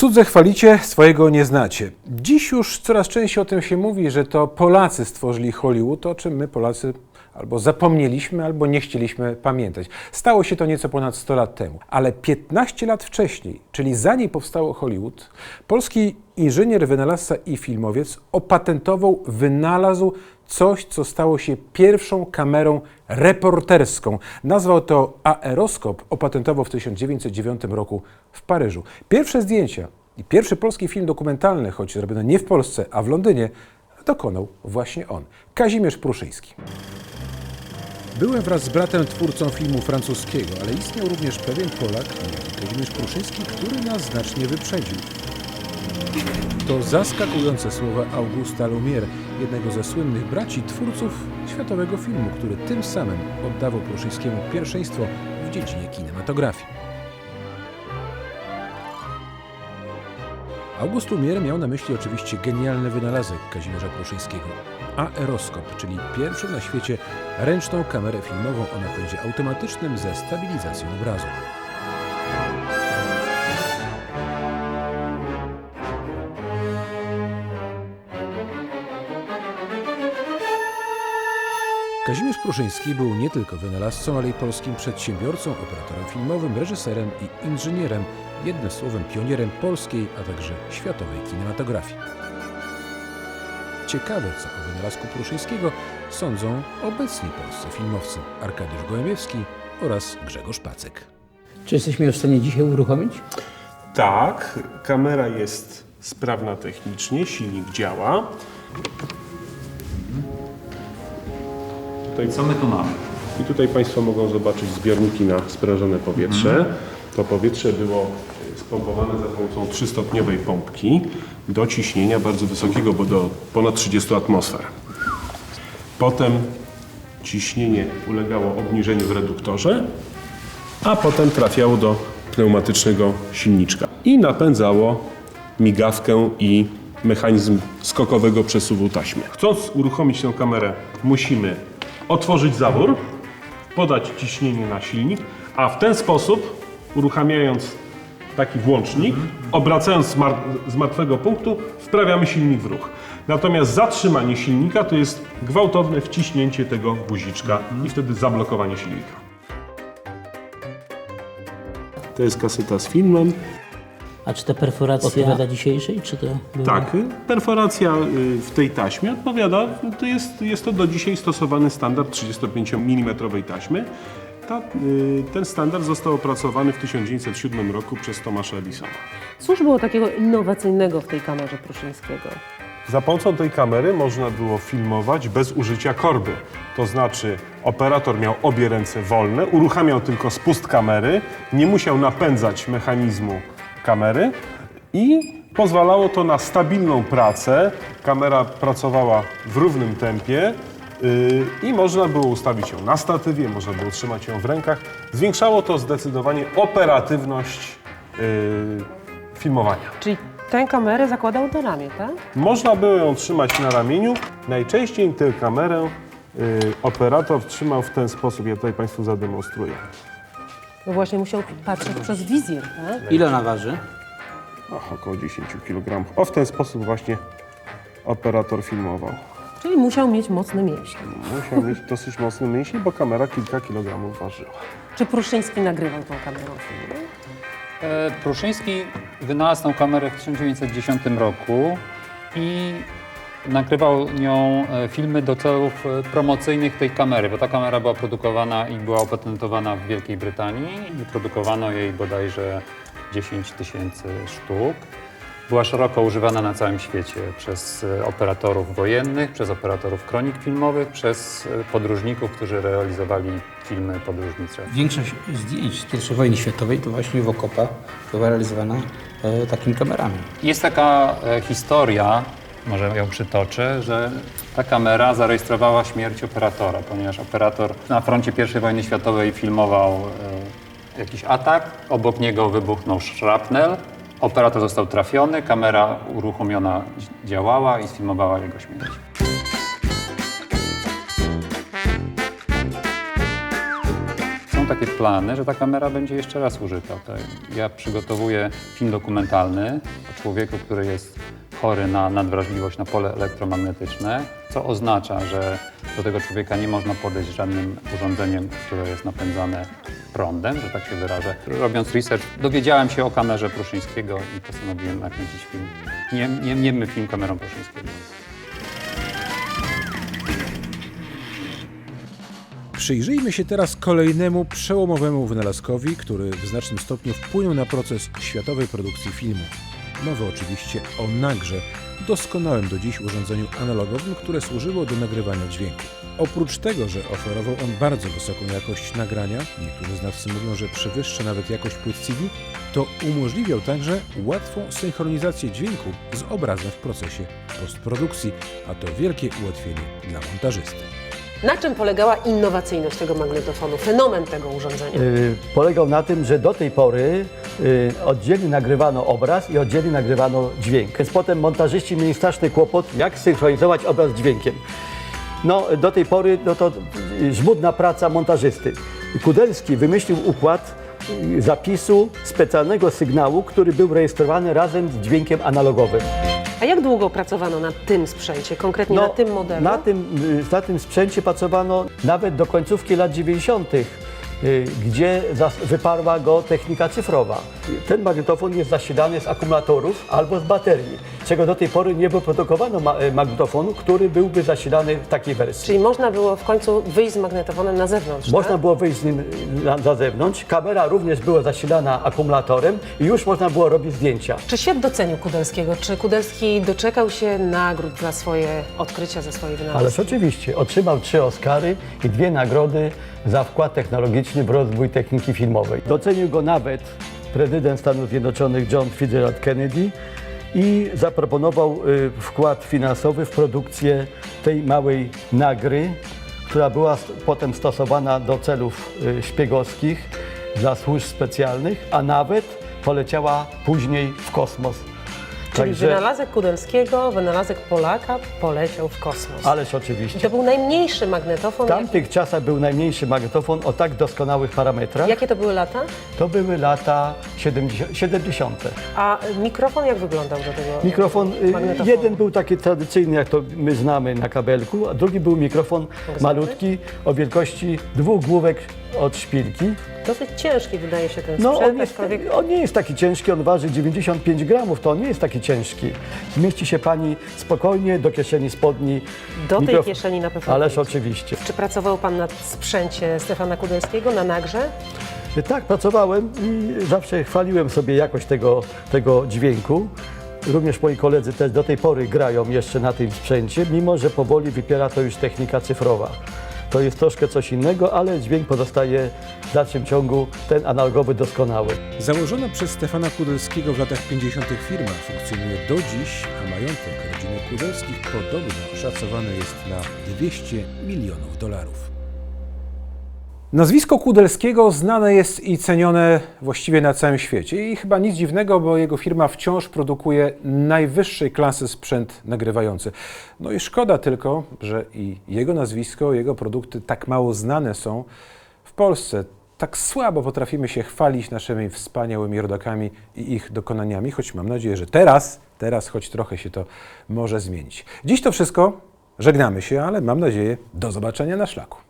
Cudze chwalicie, swojego nie znacie. Dziś już coraz częściej o tym się mówi, że to Polacy stworzyli Hollywood, o czym my Polacy albo zapomnieliśmy, albo nie chcieliśmy pamiętać. Stało się to nieco ponad 100 lat temu, ale 15 lat wcześniej, czyli zanim powstało Hollywood, polski inżynier, wynalazca i filmowiec opatentował, wynalazł coś, co stało się pierwszą kamerą reporterską. Nazwał to aeroskop, opatentował w 1909 roku w Paryżu. Pierwsze zdjęcia i pierwszy polski film dokumentalny, choć zrobiony nie w Polsce, a w Londynie, dokonał właśnie on, Kazimierz Pruszyński. Byłem wraz z bratem twórcą filmu francuskiego, ale istniał również pewien Polak, Kazimierz Pruszyński, który nas znacznie wyprzedził. To zaskakujące słowa Augusta Lumière, jednego ze słynnych braci twórców światowego filmu, który tym samym oddawał Pruszyńskiemu pierwszeństwo w dziedzinie kinematografii. August Lumière miał na myśli oczywiście genialny wynalazek Kazimierza Pruszyńskiego aeroskop, czyli pierwszą na świecie ręczną kamerę filmową o napędzie automatycznym ze stabilizacją obrazu. Kazimierz Pruszyński był nie tylko wynalazcą, ale i polskim przedsiębiorcą, operatorem filmowym, reżyserem i inżynierem, jednym słowem pionierem polskiej, a także światowej kinematografii. Ciekawe, co o wynalazku Pruszyńskiego sądzą obecni polscy filmowcy Arkadiusz Gołębiewski oraz Grzegorz Pacek. Czy jesteśmy w stanie dzisiaj uruchomić? Tak, kamera jest sprawna technicznie, silnik działa. Tutaj, Co my tu mamy? I tutaj Państwo mogą zobaczyć zbiorniki na sprężone powietrze. To powietrze było spompowane za pomocą trzystopniowej pompki do ciśnienia bardzo wysokiego, bo do ponad 30 atmosfer. Potem ciśnienie ulegało obniżeniu w reduktorze, a potem trafiało do pneumatycznego silniczka i napędzało migawkę i mechanizm skokowego przesuwu taśmy. Chcąc uruchomić tę kamerę, musimy otworzyć zawór, podać ciśnienie na silnik, a w ten sposób, uruchamiając taki włącznik, obracając z, mar- z martwego punktu, wprawiamy silnik w ruch. Natomiast zatrzymanie silnika to jest gwałtowne wciśnięcie tego guziczka i wtedy zablokowanie silnika. To jest kaseta z filmem. A czy ta perforacja odpowiada dzisiejszej, czy to była... Tak, y, perforacja y, w tej taśmie odpowiada, to jest, jest to do dzisiaj stosowany standard 35 mm taśmy. Y, ten standard został opracowany w 1907 roku przez Tomasza Edisona. Cóż było takiego innowacyjnego w tej kamerze Pruszyńskiego? Za pomocą tej kamery można było filmować bez użycia korby. To znaczy operator miał obie ręce wolne, uruchamiał tylko spust kamery, nie musiał napędzać mechanizmu kamery i pozwalało to na stabilną pracę. Kamera pracowała w równym tempie i można było ustawić ją na statywie, można było trzymać ją w rękach. Zwiększało to zdecydowanie operatywność yy, filmowania. Czyli tę kamerę zakładał na ramię, tak? Można było ją trzymać na ramieniu. Najczęściej tę kamerę y, operator trzymał w ten sposób. Ja tutaj Państwu zademonstruję. Bo właśnie musiał patrzeć przez wizjer, tak? Ile ona waży? O, około 10 kg. O, w ten sposób właśnie operator filmował. Czyli musiał mieć mocne mięśnie. Musiał mieć dosyć mocny mięsień, bo kamera kilka kilogramów ważyła. Czy Pruszyński nagrywał tą kamerą filmy? E, Pruszyński wynalazł tą kamerę w 1910 roku i nagrywał nią e, filmy do celów e, promocyjnych tej kamery, bo ta kamera była produkowana i była opatentowana w Wielkiej Brytanii i produkowano jej bodajże 10 tysięcy sztuk. Była szeroko używana na całym świecie przez e, operatorów wojennych, przez operatorów kronik filmowych, przez e, podróżników, którzy realizowali filmy podróżnicze. Większość zdjęć z I wojny światowej to właśnie w okopach była realizowana e, takimi kamerami. Jest taka e, historia, może ją przytoczę, że ta kamera zarejestrowała śmierć operatora, ponieważ operator na froncie I wojny światowej filmował e, jakiś atak, obok niego wybuchnął szrapnel, operator został trafiony, kamera uruchomiona działała i sfilmowała jego śmierć. Są takie plany, że ta kamera będzie jeszcze raz użyta. Ja przygotowuję film dokumentalny o człowieku, który jest chory na nadwrażliwość na pole elektromagnetyczne, co oznacza, że do tego człowieka nie można podejść żadnym urządzeniem, które jest napędzane prądem, że tak się wyrażę. Robiąc research, dowiedziałem się o kamerze Pruszyńskiego i postanowiłem nakręcić film, nie, nie, film kamerą Pruszyńskiego. Przyjrzyjmy się teraz kolejnemu przełomowemu wynalazkowi, który w znacznym stopniu wpłynął na proces światowej produkcji filmu. Mowa oczywiście o nagrze, doskonałym do dziś urządzeniu analogowym, które służyło do nagrywania dźwięku. Oprócz tego, że oferował on bardzo wysoką jakość nagrania, niektórzy znawcy mówią, że przewyższa nawet jakość płyt CD, to umożliwiał także łatwą synchronizację dźwięku z obrazem w procesie postprodukcji, a to wielkie ułatwienie dla montażysty. Na czym polegała innowacyjność tego magnetofonu, fenomen tego urządzenia? Y, polegał na tym, że do tej pory oddzielnie nagrywano obraz i oddzielnie nagrywano dźwięk. Więc potem montażyści mieli straszny kłopot, jak synchronizować obraz z dźwiękiem. No, do tej pory no to y, żmudna praca montażysty. Kudelski wymyślił układ y, zapisu specjalnego sygnału, który był rejestrowany razem z dźwiękiem analogowym. A jak długo pracowano na tym sprzęcie, konkretnie na tym modelu? No, Na tym, y, na tym sprzęcie pracowano nawet do końcówki lat 90., y, gdzie zas- wyparła go technika cyfrowa. Ten magnetofon jest zasilany z akumulatorów albo z baterii, czego do tej pory nie wyprodukowano ma- y, magnetofonu, który byłby zasilany w takiej wersji. Czyli można było w końcu wyjść z magnetofonem na zewnątrz, Można tak? było wyjść z nim y, na, na zewnątrz, kamera również była zasilana akumulatorem i już można było robić zdjęcia. Czy świat docenił Kudelskiego? Czy Kudelski doczekał się nagród za swoje odkrycia, za swoje wynalazki? Ależ oczywiście, otrzymał trzy Oscary i dwie nagrody za wkład technologiczny w rozwój techniki filmowej. Docenił go nawet prezydent Stanów Zjednoczonych John Fitzgerald Kennedy i zaproponował y, wkład finansowy w produkcję tej małej nagry, która była potem stosowana do celów y, szpiegowskich dla służb specjalnych, a nawet poleciała później w kosmos. Czyli wynalazek Kudelskiego, wynalazek Polaka poleciał w kosmos. Ależ oczywiście. to był najmniejszy magnetofon. W tamtych czasach był najmniejszy magnetofon o tak doskonałych parametrach. Jakie to były lata? To były lata 70. 70. A mikrofon jak wyglądał do tego Mikrofon, y, jeden był taki tradycyjny, jak to my znamy na kabelku, a drugi był mikrofon malutki o wielkości dwóch główek od szpilki. Dosyć ciężki wydaje się ten No, sprzęt, on, jest, aczkolwiek on nie jest taki ciężki, on waży 95 gramów, to on nie jest taki ciężki. Zmieści się pani spokojnie do kieszeni spodni. Do tej Mikrof- kieszeni na pewno Ależ oczywiście. Czy pracował Pan nad sprzęcie Stefana Kudelskiego na nagrze? Tak, pracowałem i zawsze chwaliłem sobie jakość tego, tego dźwięku. Również moi koledzy też do tej pory grają jeszcze na tym sprzęcie, mimo że powoli wypiera to już technika cyfrowa. To jest troszkę coś innego, ale dźwięk pozostaje w dalszym ciągu ten analogowy doskonały. Założona przez Stefana Kudelskiego w latach 50. firma funkcjonuje do dziś, a majątek rodziny Kudelskich podobno szacowany jest na 200 milionów dolarów. Nazwisko Kudelskiego znane jest i cenione właściwie na całym świecie i chyba nic dziwnego, bo jego firma wciąż produkuje najwyższej klasy sprzęt nagrywający. No i szkoda tylko, że i jego nazwisko, jego produkty tak mało znane są w Polsce. Tak słabo potrafimy się chwalić naszymi wspaniałymi rodakami i ich dokonaniami, choć mam nadzieję, że teraz, teraz choć trochę się to może zmienić. Dziś to wszystko. Żegnamy się, ale mam nadzieję do zobaczenia na szlaku.